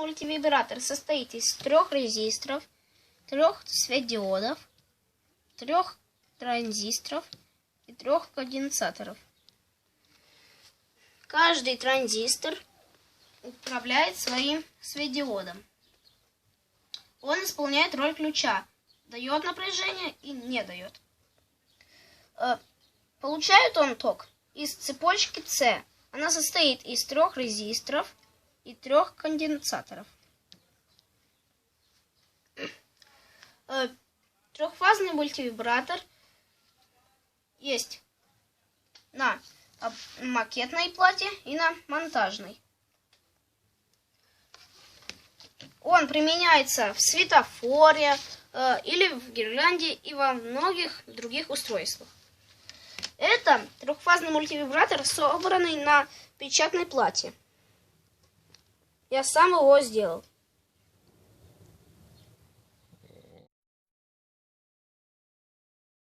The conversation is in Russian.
мультивибратор состоит из трех резисторов, трех светодиодов, трех транзисторов и трех конденсаторов. Каждый транзистор управляет своим светодиодом. Он исполняет роль ключа, дает напряжение и не дает. Э, получает он ток из цепочки С. Она состоит из трех резисторов и трех конденсаторов. Э, трехфазный мультивибратор есть на макетной плате и на монтажной. Он применяется в светофоре э, или в гирлянде и во многих других устройствах. Это трехфазный мультивибратор, собранный на печатной плате. Я сам его сделал.